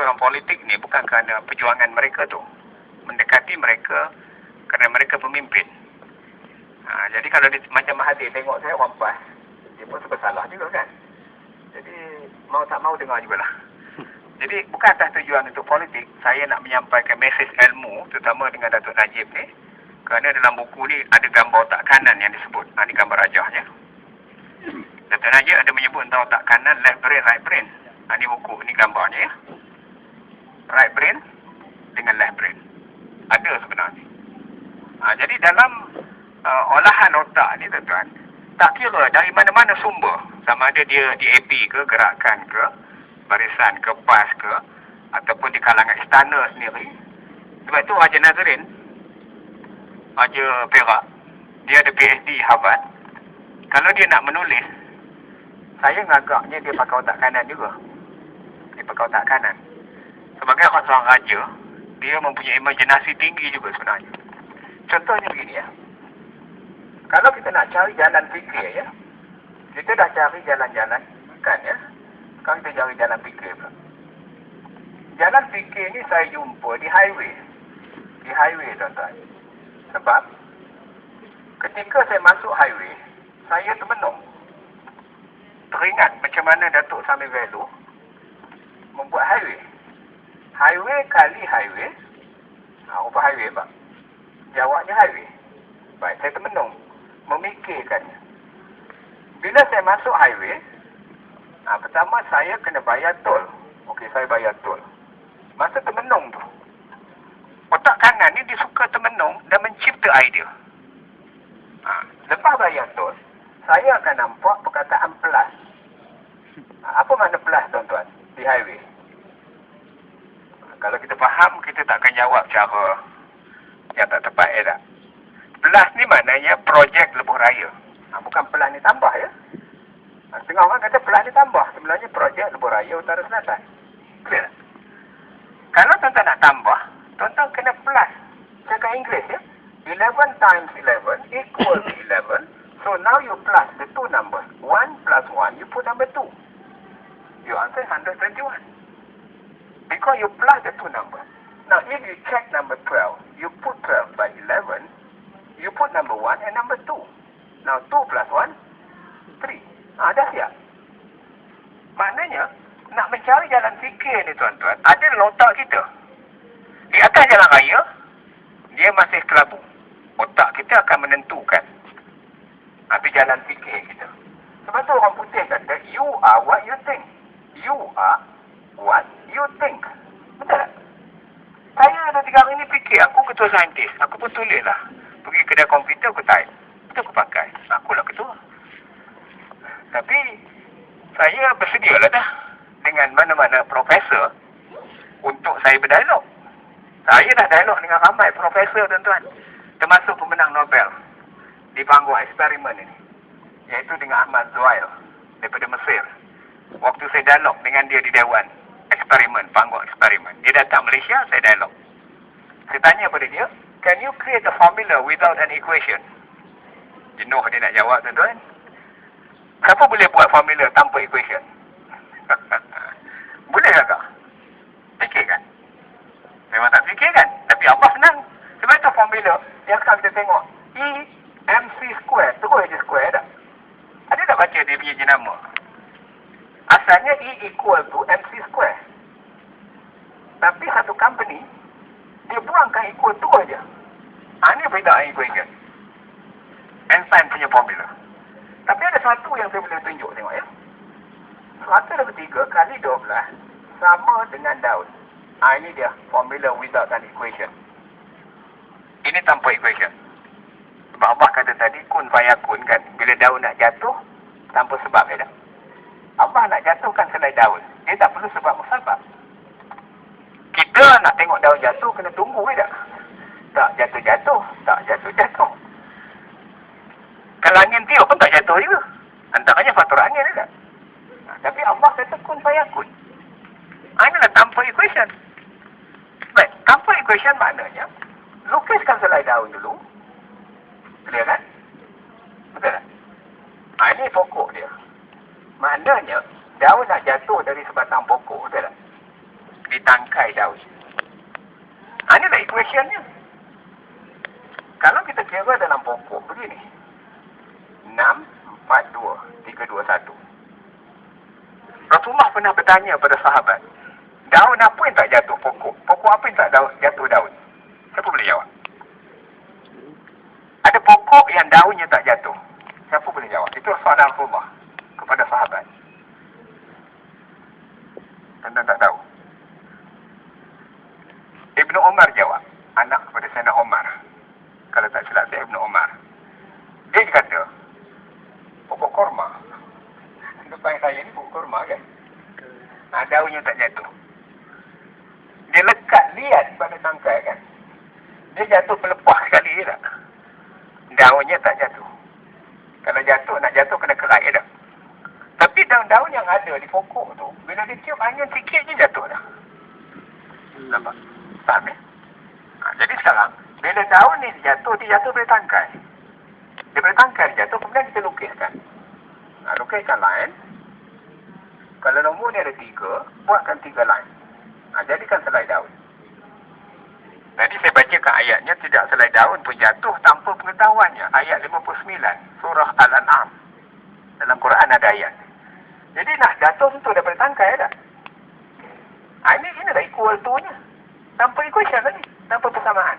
orang politik ni bukan kerana perjuangan mereka tu. Mendekati mereka kerana mereka pemimpin. Ha, jadi kalau dia, macam Mahathir tengok saya wampas, dia pun bersalah juga kan. Jadi mau tak mau dengar jugalah. Jadi bukan atas tujuan untuk politik, saya nak menyampaikan mesej ilmu terutama dengan Datuk Najib ni. Kerana dalam buku ni ada gambar otak kanan yang disebut. Ha, ni gambar rajahnya. Datuk Najib ada menyebut tentang otak kanan, left brain, right brain. Ha, ni buku, ni gambarnya ya. Right brain dengan left brain. Ada sebenarnya. Ha, jadi dalam uh, olahan otak ni tuan-tuan, tak kira dari mana-mana sumber. Sama ada dia di AP ke, gerakan ke, barisan ke, PAS ke, ataupun di kalangan istana sendiri. Sebab tu Raja Nazrin, Raja Perak, dia ada PhD Harvard. Kalau dia nak menulis, saya ngagaknya dia pakai otak kanan juga. Dia pakai otak kanan. Sebagai seorang raja, dia mempunyai imajinasi tinggi juga sebenarnya. Contohnya begini ya. Kalau kita nak cari jalan fikir ya. Kita dah cari jalan-jalan kan ya. Sekarang kita cari jalan fikir pula. Jalan fikir ni saya jumpa di highway. Di highway tuan-tuan. Sebab ketika saya masuk highway, saya termenung. Teringat macam mana Datuk Sami Velu membuat highway. Highway kali highway. Ha, apa highway pak? Jawabnya highway. Baik, saya termenung. Memikirkannya. Bila saya masuk highway, ha, pertama saya kena bayar tol. Okey, saya bayar tol. Masa termenung tu, otak kanan ni dia suka termenung dan mencipta idea. Ha, lepas bayar tol, saya akan nampak perkataan plus. Ha, apa makna plus tuan-tuan di highway? Kalau kita faham, kita tak akan jawab cara yang tak tepat eh tak? Plus ni maknanya projek lebuh raya. Ha, bukan plus ni tambah ya. Ha, setengah orang kata plus ni tambah. Sebenarnya projek lebuh raya utara selatan. Clear? Kalau tuan-tuan nak tambah, tuan-tuan kena plus. Cakap Inggeris ya. 11 times 11 equal to 11. So now you plus the two numbers. 1 plus 1, you put number 2. You answer 121. Because you plus the two numbers. Now if you check number 12, you put 12 by 11, you put number 1 and number 2. Now 2 plus 1, 3. Ah, dah siap. Maknanya, nak mencari jalan fikir ni tuan-tuan, ada dalam otak kita. Di atas jalan raya, dia masih kelabu. Otak kita akan menentukan apa jalan fikir kita. Sebab tu orang putih kata, you are what you think. You are what you think. Saya ada tiga hari ni fikir, aku ketua saintis. Aku pun tulis lah. Pergi kedai komputer, aku type. Itu aku pakai. Akulah ketua. Tapi, saya bersedia lah dah dengan mana-mana profesor untuk saya berdialog. Saya dah dialog dengan ramai profesor tuan-tuan. Termasuk pemenang Nobel di panggung eksperimen ini. Iaitu dengan Ahmad Zuhail daripada Mesir. Waktu saya dialog dengan dia di Dewan eksperimen, panggung eksperimen. Dia datang Malaysia, saya dialog. Saya tanya pada dia, can you create a formula without an equation? Jenuh dia nak jawab tuan-tuan. Siapa boleh buat formula tanpa equation? boleh tak? Fikir kan? Memang tak fikir kan? Tapi Allah senang. Sebab itu formula yang sekarang kita tengok. E MC square. Terus je square tak? Ada tak baca dia punya jenama? Asalnya E equal to MC square. Tapi satu company, dia buangkan equal to aja. Ha, ini beda equation. Einstein punya formula. Tapi ada satu yang saya boleh tunjuk tengok ya. Satu lebih tiga kali dua belas sama dengan daun. Ha, ini dia formula without an equation. Ini tanpa equation. Sebab Allah kata tadi kun fayakun kan. Bila daun nak jatuh, tanpa sebab ya tak? Allah nak jatuhkan selai daun. Dia tak perlu sebab musabab. Kita nak tengok daun jatuh, kena tunggu ya tak? Tak jatuh-jatuh. Tak jatuh-jatuh. Kalau angin tiup pun tak jatuh juga. Antaranya faktor angin ya tak? Ha, tapi Allah kata kun fayakun. Ha, inilah tanpa equation. Baik, tanpa equation maknanya, lukiskan selai daun dulu. Clear kan? Betul tak? Ha, ini pokok dia. Maknanya, daun nak jatuh dari sebatang pokok. Betul tak? ditangkai daun. Ha, inilah equationnya. Kalau kita kira dalam pokok begini. 6, 4, 2, 3, 2, 1. Rasulullah pernah bertanya pada sahabat. Daun apa yang tak jatuh pokok? Pokok apa yang tak daun, jatuh daun? Siapa boleh jawab? Ada pokok yang daunnya tak jatuh. Siapa boleh jawab? Itu soalan Rasulullah kepada sahabat. Tentang tak tahu. Ibnu Umar jawab. Anak kepada Sayyidina Umar. Kalau tak silap saya Ibnu Umar. Dia kata, pokok korma. Depan saya ni pokok korma kan? Ha, daunnya tak jatuh. Dia lekat liat pada tangkai kan? Dia jatuh pelepah sekali je tak? Daunnya tak jatuh. Kalau jatuh, nak jatuh kena kerai dah. Tapi daun-daun yang ada di pokok tu, bila dia tiup angin sikit je jatuh dah. Nampak? Faham ya? Ha, jadi sekarang, bila daun ni jatuh, dia jatuh dari tangkai. Dia dari tangkai jatuh, kemudian kita lukiskan. Ha, lukiskan line. Kalau nombor ni ada tiga, buatkan tiga line. Ha, jadikan selai daun. Tadi saya bacakan ayatnya, tidak selai daun pun jatuh tanpa pengetahuannya. Ayat 59, surah Al-An'am. Dalam Quran ada ayat. Jadi nak jatuh tentu daripada tangkai tak? Ha, ini, ini dah equal to-nya. Tanpa equation lagi. Tanpa persamaan.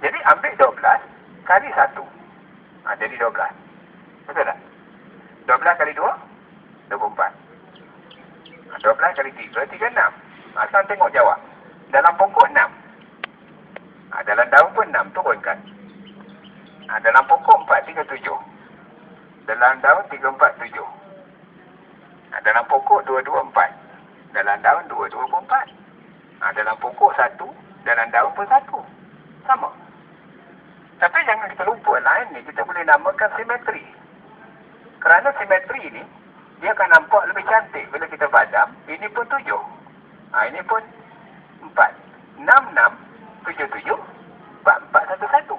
Jadi ambil 12 kali 1. Ha, jadi 12. Betul tak? 12 kali 2, 24. Ha, 12 kali 3, 36. Asal tengok jawab. Dalam pokok 6. Ha, dalam daun pun 6, turunkan. Ha, dalam pokok 4, 37. Dalam daun 347. Ha, dalam pokok 224. Dalam daun 224. Ha, dalam pokok satu, dalam daun pun satu. Sama. Tapi jangan kita lupa lain ni kita boleh namakan simetri. Kerana simetri ni dia akan nampak lebih cantik bila kita padam. Ini pun tujuh. Ha, ini pun empat. Enam, enam, tujuh, tujuh, empat, empat, satu, satu.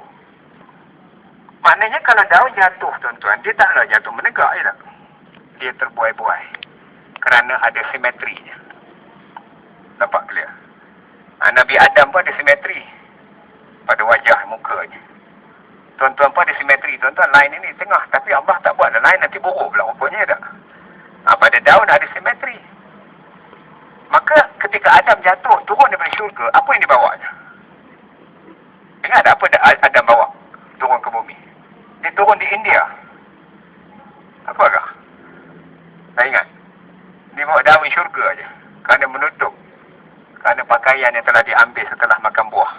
Maknanya kalau daun jatuh tuan-tuan, dia taklah jatuh menegak je tak? Dia terbuai-buai. Kerana ada simetrinya. Nampak clear? Ha, Nabi Adam pun ada simetri. Pada wajah mukanya. Tuan-tuan pun ada simetri. Tuan-tuan lain ini tengah. Tapi Allah tak buat. Lain nanti buruk pula rupanya tak? Ha, pada daun ada simetri. Maka ketika Adam jatuh, turun daripada syurga, apa yang dibawanya? Ingat tak apa Adam bawa? Turun ke bumi. Dia turun di India. Apakah? Tak ingat? Dia bawa daun syurga aja. Kerana menutup. Kerana pakaian yang telah diambil setelah makan buah.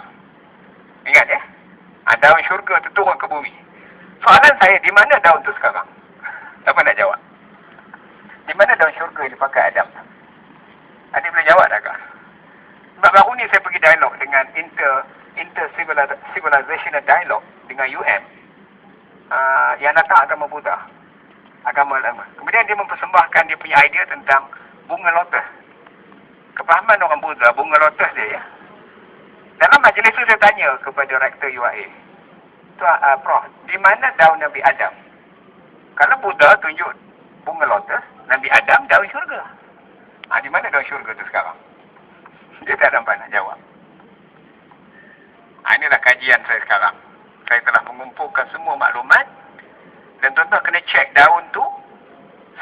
Ingat ya? Ha, daun syurga tu turun ke bumi. Soalan saya, di mana daun tu sekarang? Siapa nak jawab? Di mana daun syurga yang dipakai Adam? Adik boleh jawab tak? Sebab baru ni saya pergi dialog dengan inter inter civilizational dialog dengan UM uh, yang datang agama Buddha agama lama. Kemudian dia mempersembahkan dia punya idea tentang bunga lotus. Kefahaman orang Buddha bunga lotus dia ya. Dalam majlis tu saya tanya kepada rektor UAE Tuan uh, Prof di mana daun Nabi Adam? Kalau Buddha tunjuk bunga lotus Nabi Adam daun syurga ha, di mana daun syurga tu sekarang dia tak dapat nak jawab Ha, inilah kajian saya sekarang. Saya telah mengumpulkan semua maklumat dan tuan-tuan kena cek daun tu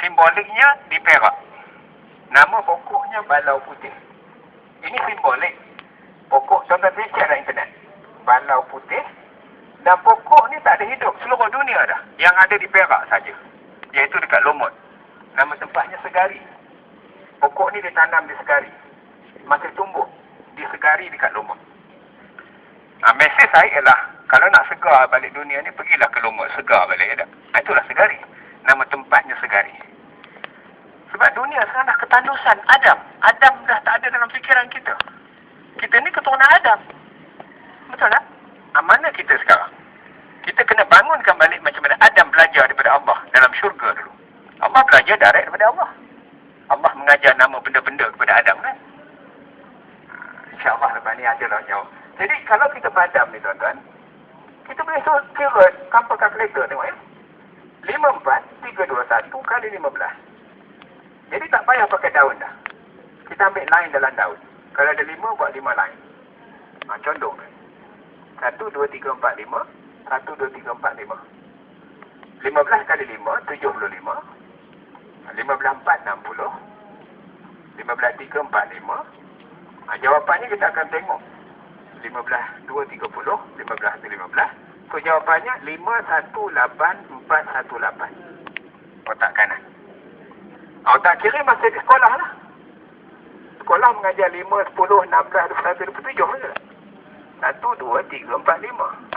simboliknya di perak. Nama pokoknya balau putih. Ini simbolik. Pokok tuan-tuan boleh cek dalam internet. Balau putih dan pokok ni tak ada hidup seluruh dunia dah. Yang ada di perak saja. Iaitu dekat Lumut. Nama tempatnya Segari. Pokok ni ditanam di Segari. Masih tumbuh di Segari dekat Lumut. Ha, mesej saya ialah kalau nak segar balik dunia ni pergilah ke Lumut segar balik ya? Ha, itulah segari. Nama tempatnya segari. Sebab dunia sekarang dah ketandusan Adam. Adam dah tak ada dalam fikiran kita. Kita ni keturunan Adam. Betul tak? Ha, mana kita sekarang? Kita kena bangunkan balik macam mana Adam belajar daripada Allah dalam syurga dulu. Allah belajar direct daripada Allah. Allah mengajar nama benda-benda kepada Adam kan? Ha, InsyaAllah lepas ni adalah jawab. Jadi kalau kita padam ni tuan-tuan, kita boleh suruh kira tanpa kalkulator tengok ya. 54, 321 kali 15. Jadi tak payah pakai daun dah. Kita ambil line dalam daun. Kalau ada lima, buat lima lain. Ha, contoh. Satu, dua, tiga, empat, lima. Satu, dua, tiga, empat, lima. Lima belas kali lima, tujuh Ha, jawapannya kita akan tengok. 15230 1515 so jawapannya 518418 otak kanan. Otak kiri masih di sekolah lah. Sekolah mengajar 5 10 16 21 27 je 1 2 3 4 5